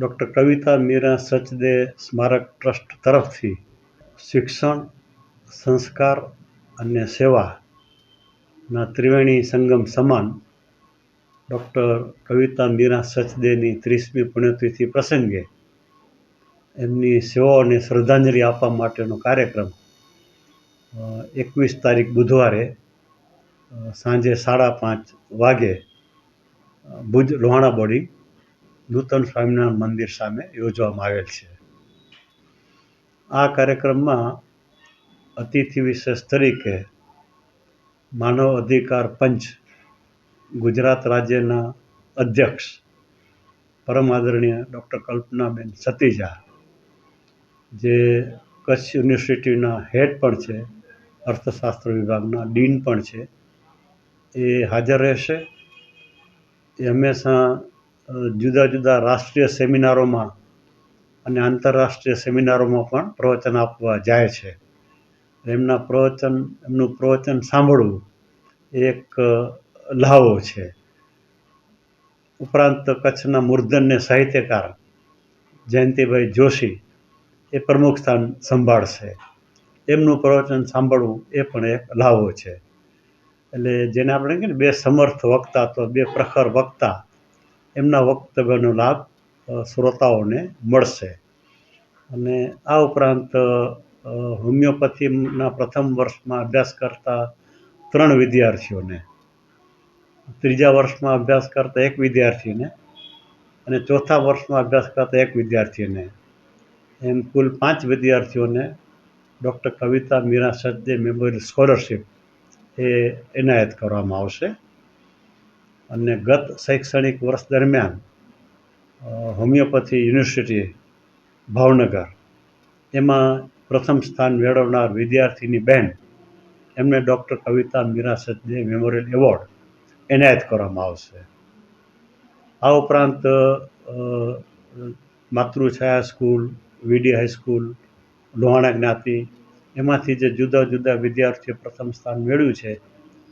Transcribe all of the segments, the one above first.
Doctor Kavita Meera Sachde સ્મારક trust તરફથી શિક્ષણ, સંસ્કાર અને સેવાના ત્રિવેણી સંગમ સમાન ડૉક્ટર કવિતા મીરા સચદેની ત્રીસમી પુણ્યતિથિ પ્રસંગે એમની સેવાઓને શ્રદ્ધાંજલિ આપવા માટેનો કાર્યક્રમ એકવીસ તારીખ બુધવારે સાંજે સાડા પાંચ વાગે ભુજ લોહાણા બોડી નૂતન સ્વામિનારાયણ મંદિર સામે યોજવામાં આવેલ છે. આ કાર્યક્રમમાં અતિથિ વિશેષ તરીકે માનવ અધિકાર પંચ ગુજરાત રાજ્યના અધ્યક્ષ પરમ આદરણીય ડૉક્ટર કલ્પનાબેન સતીજા, જે કચ્છ યુનિવર્સિટીના હેડ પણ છે, અર્થશાસ્ત્ર વિભાગના ડીન પણ છે, એ હાજર રહેશે. એ હંમેશા જુદા જુદા રાષ્ટ્રીય સેમિનારોમાં અને આંતરરાષ્ટ્રીય સેમિનારોમાં પણ પ્રવચન આપવા જાય છે. એમના પ્રવચન, એમનું પ્રવચન સાંભળવું એક લહાવો છે. ઉપરાંત કચ્છના મૂર્ધન્ય સાહિત્યકાર જયંતિભાઈ જોશી એ પ્રમુખ સ્થાન સંભાળશે. એમનું પ્રવચન સાંભળવું એ પણ એક લહાવો છે. એટલે જેને આપણે કહીએ ને બે સમર્થ વક્તા તો બે પ્રખર વક્તા એમના વક્તવ્યનો લાભ શ્રોતાઓને મળશે. અને આ ઉપરાંત હોમિયોપથીના પ્રથમ વર્ષમાં અભ્યાસ કરતા ત્રણ વિદ્યાર્થીઓને, ત્રીજા વર્ષમાં અભ્યાસ કરતા એક વિદ્યાર્થીને અને ચોથા વર્ષમાં અભ્યાસ કરતા એક વિદ્યાર્થીને. એમ કુલ પાંચ વિદ્યાર્થીઓને doctor Kavita Meera Sachde memorial scholarship એ એનાયત કરવામાં આવશે. અને ગત શૈક્ષણિક વર્ષ દરમિયાન હોમિયોપેથી યુનિવર્સિટી, ભાવનગર, એમાં પ્રથમ સ્થાન મેળવનાર વિદ્યાર્થીની બહેન એમને doctor Kavita Meera Sachde memorial award એનાયત કરવામાં આવશે. આ ઉપરાંત Matruchhaya school, VD high school Lohana જ્ઞાતિ, એમાંથી જે જુદા જુદા વિદ્યાર્થીઓ પ્રથમ સ્થાન મેળવ્યું છે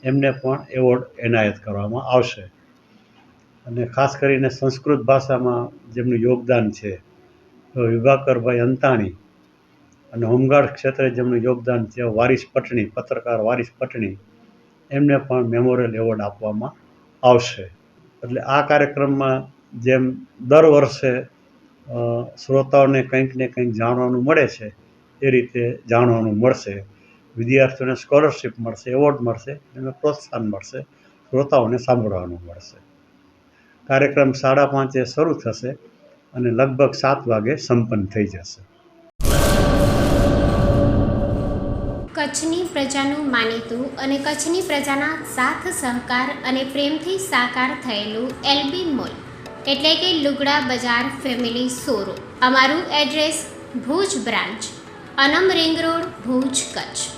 એમને પણ એવોર્ડ એનાયત કરવામાં આવશે. અને ખાસ કરીને સંસ્કૃત ભાષામાં જેમનું યોગદાન છે વિભાકરભાઈ અંતાણી અને હોમગાર્ડ ક્ષેત્રે જેમનું યોગદાન છે, વારિસ પટણી, પત્રકાર વારિસ પટણી, એમને પણ મેમોરિયલ એવોર્ડ આપવામાં આવશે. એટલે આ કાર્યક્રમમાં જેમ દર વર્ષે શ્રોતાઓને કંઈક ને કંઈક જાણવાનું મળે છે, એ રીતે જાણવાનું મળશે. વિદ્યાર્થીઓને સ્કોલરશિપ મળશે એવોર્ડ મળશે, એમને પ્રોત્સાહન મળશે, શ્રોતાઓને સાંભળવાનું મળશે. કાર્યક્રમ સાડા પાંચે શરૂ થશે અને લગભગ સાત વાગે સંપન્ન થઈ જશે. કચ્છની પ્રજાનું માનીતું અને કચ્છની પ્રજાના સાથ, સહકાર અને પ્રેમથી સાકાર થયેલું એલબી મોલ, એટલે કે લુગડા બજાર ફેમિલી શોરૂમ. અમારું address Bhuj branch, Anam ring road, Bhuj Kutch.